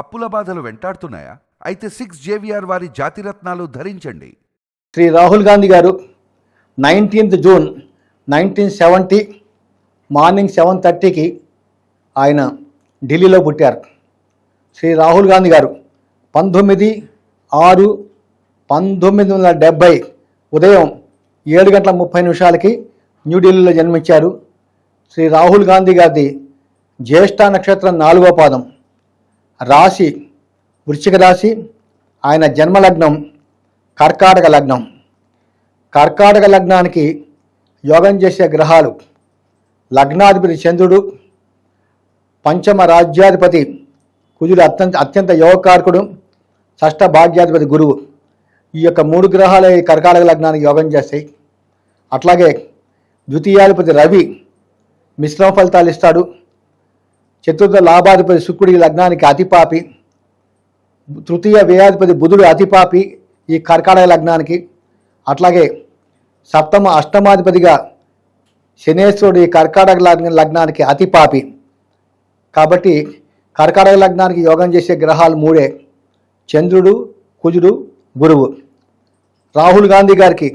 అప్పుల బాధలు వెంటాడుతున్నాయా? అయితే సిక్స్ జేవిఆర్ వారి జాతిరత్నాలు ధరించండి. శ్రీ రాహుల్ గాంధీ గారు nineteenth June nineteen seventy morning seven థర్టీకి ఆయన ఢిల్లీలో పుట్టారు. శ్రీ రాహుల్ గాంధీ గారు పంతొమ్మిది ఆరు పంతొమ్మిది వందల డెబ్భై ఉదయం ఏడు గంటల ముప్పై నిమిషాలకి న్యూఢిల్లీలో జన్మించారు. శ్రీ రాహుల్ గాంధీ గారిది జ్యేష్ఠ నక్షత్రం నాలుగో పాదం. రాశి వృశ్చిక రాశి ఆయన జన్మలగ్నం కర్కాటక లగ్నం. కర్కాటక లగ్నానికి యోగం చేసే గ్రహాలు లగ్నాధిపతి చంద్రుడు పంచమ రాజ్యాధిపతి కుజుడు అత్యంత అత్యంత యోగకారకుడు షష్ఠ భాగ్యాధిపతి గురువు. ఈ యొక్క మూడు గ్రహాలు ఈ కర్కాటక లగ్నానికి యోగం చేస్తాయి. అట్లాగే ద్వితీయాధిపతి రవి మిశ్రమ ఫలితాలు ఇస్తాడు. చతుర్థ లాభాధిపతి శుక్రుడి ఈ లగ్నానికి అతిపాపి తృతీయ వ్యయాధిపతి బుధుడు అతిపాపి ఈ కర్కాటక లగ్నానికి. అట్లాగే సప్తమ అష్టమాధిపతిగా శనేశ్వరుడు ఈ కర్కాటక లగ్న- లగ్నానికి అతిపాపి. కాబట్టి కర్కాటక లగ్నానికి యోగం చేసే గ్రహాలు మూడే చంద్రుడు కుజుడు గురువు. రాహుల్ గాంధీ గారికి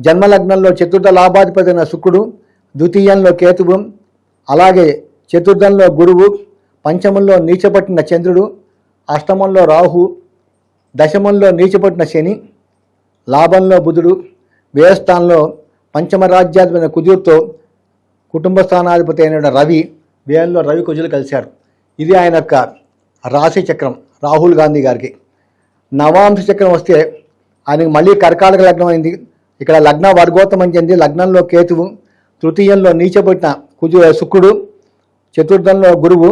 జన్మలగ్నంలో చతుర్థ లాభాధిపతి అయిన శుక్రుడు ద్వితీయంలో కేతువు అలాగే చతుర్థంలో గురువు పంచమంలో నీచపట్టిన చంద్రుడు అష్టమంలో రాహు దశమంలో నీచపట్టిన శని లాభంలో బుధుడు వ్యయస్థానంలో పంచమ రాజ్యాధిపతి కుజుడితో కుటుంబ స్థానాధిపతి అయిన రవి వ్యయంలో రవి కుజులు కలిశారు. ఇది ఆయన యొక్క రాశి చక్రం రాహుల్ గాంధీ గారికి. నవాంశ చక్రం వస్తే ఆయనకి మళ్ళీ కర్కాటక లగ్నం అయింది. ఇక్కడ లగ్న వర్గోత్తమం చెంది లగ్నంలో కేతువు తృతీయంలో నీచబడిన కుజు శుక్రుడు చతుర్థంలో గురువు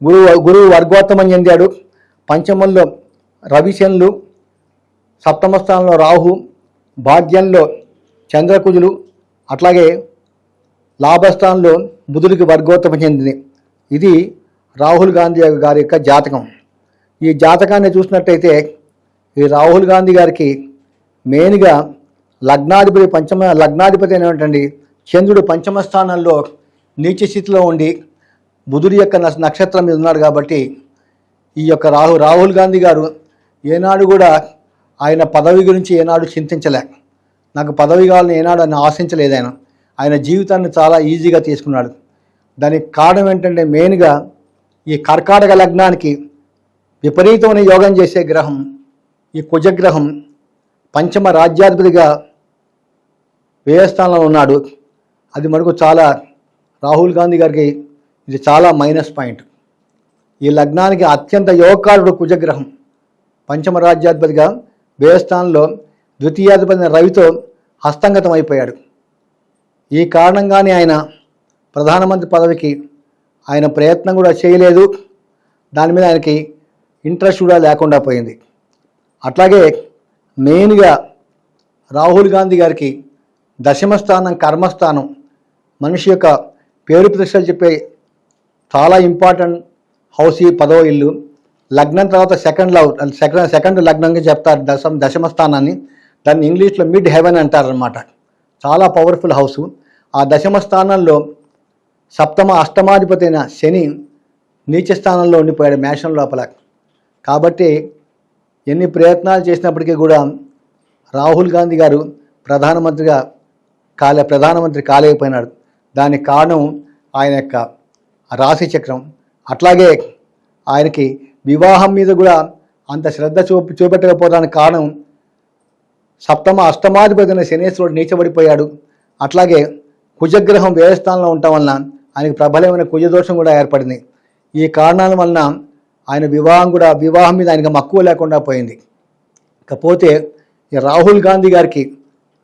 గురువు గురువు వర్గోత్తమం చెందాడు. పంచమంలో రవిశనులు సప్తమ స్థానంలో రాహు భాగ్యంలో చంద్రకుజులు అట్లాగే లాభస్థానంలో బుధుడికి వర్గోత్తమం చెందింది. ఇది రాహుల్ గాంధీ గారి యొక్క జాతకం. ఈ జాతకాన్ని చూసినట్టయితే ఈ రాహుల్ గాంధీ గారికి మెయిన్గా లగ్నాధిపతి పంచమ లగ్నాధిపతి అనేటువంటి చంద్రుడు పంచమ స్థానంలో నీచ స్థితిలో ఉండి బుధుడి యొక్క నక్షత్రం మీద ఉన్నాడు కాబట్టి ఈ యొక్క రాహు రాహుల్ గాంధీ గారు ఏనాడు కూడా ఆయన పదవి గురించి ఏనాడు చింతించలే. నాకు పదవి కావాలని ఏనాడు ఆయన ఆశించలేదు ఆయన. ఆయన జీవితాన్ని చాలా ఈజీగా తీసుకున్నాడు. దానికి కారణం ఏంటంటే మెయిన్గా ఈ కర్కాటక లగ్నానికి విపరీతమైన యోగం చేసే గ్రహం ఈ కుజగ్రహం పంచమ రాజ్యాధిపతిగా వ్యయస్థానంలో ఉన్నాడు. అది మనకు చాలా రాహుల్ గాంధీ గారికి ఇది చాలా మైనస్ పాయింట్ ఈ లగ్నానికి అత్యంత యోగకారుడు కుజగ్రహం. పంచమ రాజ్యాధిపతిగా వ్యయస్థానంలో ద్వితీయాధిపతి రవితో హస్తంగతం అయిపోయాడు ఈ కారణంగానే ఆయన ప్రధానమంత్రి పదవికి ఆయన ప్రయత్నం కూడా చేయలేదు. దాని మీద ఆయనకి ఇంట్రెస్ట్ కూడా లేకుండా పోయింది. అట్లాగే మెయిన్గా రాహుల్ గాంధీ గారికి దశమ స్థానం కర్మస్థానం మనిషి యొక్క పేరు ప్రతిష్టలు చెప్పే చాలా ఇంపార్టెంట్ హౌస్ ఈ పదో ఇల్లు. లగ్నం తర్వాత సెకండ్ లవ్ సెకండ్ సెకండ్ లగ్నంగా చెప్తారు దశమ దశమ స్థానాన్ని. దాన్ని ఇంగ్లీష్లో మిడ్ హెవెన్ అంటారనమాట చాలా పవర్ఫుల్ హౌస్ ఆ దశమ స్థానంలో సప్తమ అష్టమాధిపతి అయిన శని నీచ స్థానంలో ఉండిపోయాడు మేషం లోపల. కాబట్టి ఎన్ని ప్రయత్నాలు చేసినప్పటికీ కూడా రాహుల్ గాంధీ గారు ప్రధానమంత్రిగా కాలే ప్రధానమంత్రి కాలేకపోయినాడు. దానికి కారణం ఆయన యొక్క రాశి చక్రం. అట్లాగే ఆయనకి వివాహం మీద కూడా అంత శ్రద్ధ చూపి చూపెట్టకపోవడానికి కారణం సప్తమ అష్టమాధిపతిన శనేశ్వరుడు నీచబడిపోయాడు. అట్లాగే కుజగ్రహం వ్యయస్థానంలో ఉండటం వలన ఆయనకు ప్రబలమైన కుజదోషం కూడా ఏర్పడింది. ఈ కారణాల వలన ఆయన వివాహం కూడా వివాహం మీద ఆయనకు మక్కువ లేకుండా పోయింది. ఇకపోతే ఈ రాహుల్ గాంధీ గారికి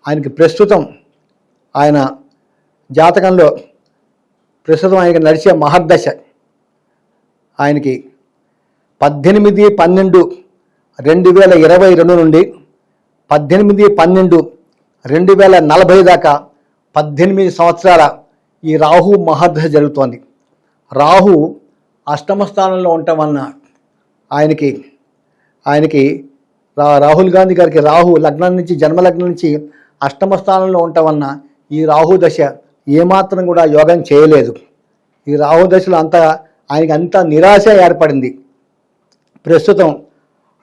ఆయనకి ప్రస్తుతం ఆయన జాతకంలో ప్రస్తుతం ఆయనకి నడిచే మహర్దశ ఆయనకి పద్దెనిమిది పన్నెండు రెండు వేల ఇరవై రెండు నుండి పద్దెనిమిది పన్నెండు రెండు వేల నలభై దాకా పద్దెనిమిది సంవత్సరాల ఈ రాహు మహర్దశ జరుగుతోంది. రాహు అష్టమ స్థానంలో ఉండటం వలన ఆయనకి ఆయనకి రా రాహుల్ గాంధీ గారికి రాహు లగ్నం నుంచి జన్మలగ్నం నుంచి అష్టమ స్థానంలో ఉండటం వలన ఈ రాహు దశ ఏమాత్రం కూడా యోగం చేయలేదు. ఈ రాహు దశలో అంత ఆయనకి అంత నిరాశ ఏర్పడింది. ప్రస్తుతం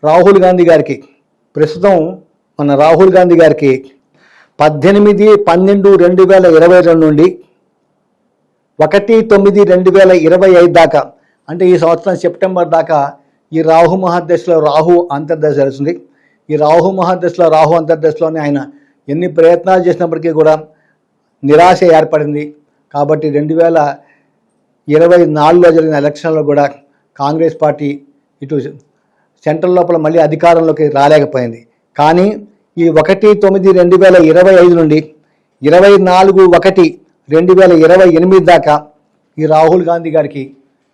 రాహుల్ గాంధీ గారికి ప్రస్తుతం మన రాహుల్ గాంధీ గారికి పద్దెనిమిది పన్నెండు రెండు వేల ఇరవై రెండు నుండి ఒకటి తొమ్మిది రెండు వేల ఇరవై ఐదు దాకా అంటే ఈ సంవత్సరం సెప్టెంబర్ దాకా ఈ రాహు మహాదశలో రాహు అంతర్దశ జరుగుతుంది. ఈ రాహు మహాదశలో రాహు అంతర్దశలోనే ఆయన ఎన్ని ప్రయత్నాలు చేసినప్పటికీ కూడా నిరాశ ఏర్పడింది. కాబట్టి రెండు వేల ఇరవై నాలుగులో జరిగిన ఎలక్షన్లో కూడా కాంగ్రెస్ పార్టీ ఇటు సెంట్రల్ లోపల మళ్ళీ అధికారంలోకి రాలేకపోయింది. కానీ ఈ ఒకటి తొమ్మిది రెండు వేల ఇరవై ఐదు నుండి ఇరవై నాలుగు ఒకటి రెండు వేల ఇరవై ఎనిమిది దాకా ఈ రాహుల్ గాంధీ గారికి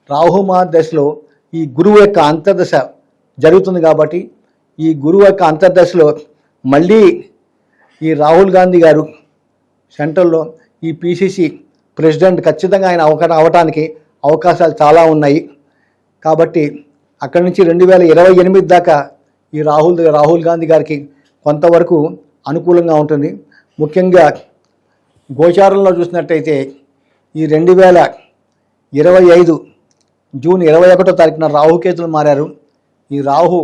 రాహు మహాదశలో ఈ గురువు యొక్క అంతర్దశ జరుగుతుంది కాబట్టి ఈ గురువు యొక్క అంతర్దశలో మళ్ళీ ఈ రాహుల్ గాంధీ గారు సెంట్రల్లో ఈ పిసిసి ప్రెసిడెంట్ ఖచ్చితంగా ఆయన అవకాశం అవటానికి అవకాశాలు చాలా ఉన్నాయి. కాబట్టి అక్కడి నుంచి రెండు వేల ఇరవై ఎనిమిది దాకా ఈ రాహుల్ రాహుల్ గాంధీ గారికి కొంతవరకు అనుకూలంగా ఉంటుంది. ముఖ్యంగా గోచారంలో చూసినట్టయితే ఈ రెండు వేల ఇరవై ఐదు జూన్ ఇరవై ఒకటో తారీఖున రాహుకేతులు మారారు. ఈ రాహు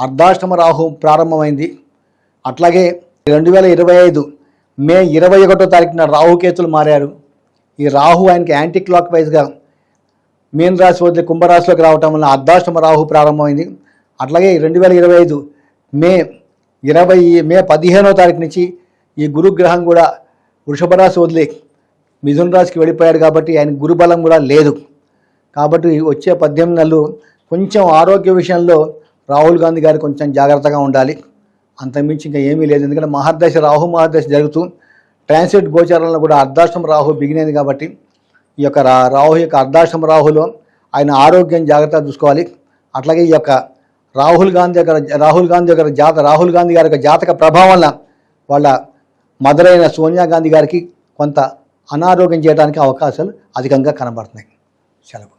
అర్ధాష్టమ రాహు ప్రారంభమైంది. అట్లాగే రెండు వేల ఇరవై ఐదు మే ఇరవై ఒకటో తారీఖున రాహుకేతులు మారారు. ఈ రాహు ఆయనకి యాంటీ క్లాక్ వైజ్గా మీన రాశి వదిలి కుంభరాశిలోకి రావటం వల్ల అర్ధాష్టమ రాహు ప్రారంభమైంది. అట్లాగే రెండు వేల ఇరవై ఐదు మే ఇరవై మే పదిహేనో తారీఖు నుంచి ఈ గురుగ్రహం కూడా వృషభ రాశి వదిలి మిథున రాశికి వెళ్ళిపోయాడు కాబట్టి ఆయన గురుబలం కూడా లేదు. కాబట్టి వచ్చే పద్దెనిమిది నెలలు కొంచెం ఆరోగ్య విషయంలో రాహుల్ గాంధీ గారు కొంచెం జాగ్రత్తగా ఉండాలి. అంతమించి ఇంకా ఏమీ లేదు. ఎందుకంటే మహర్దశ రాహు మహర్దశ జరుగుతూ ట్రాన్సిట్ గోచారంలో కూడా అర్ధాష్టమ రాహు బిగినది కాబట్టి ఈ యొక్క రా రాహు యొక్క అర్ధాశ్రం రాహులో ఆయన ఆరోగ్యం జాగ్రత్తగా చూసుకోవాలి. అట్లాగే ఈ యొక్క రాహుల్ గాంధీ యొక్క రాహుల్ గాంధీ యొక్క జాత రాహుల్ గాంధీ గారి యొక్క జాతక ప్రభావం వల్ల వాళ్ళ మదర్ అయిన సోనియా గాంధీ గారికి కొంత అనారోగ్యం చేయడానికి అవకాశాలు అధికంగా కనబడుతున్నాయి. సెలవు.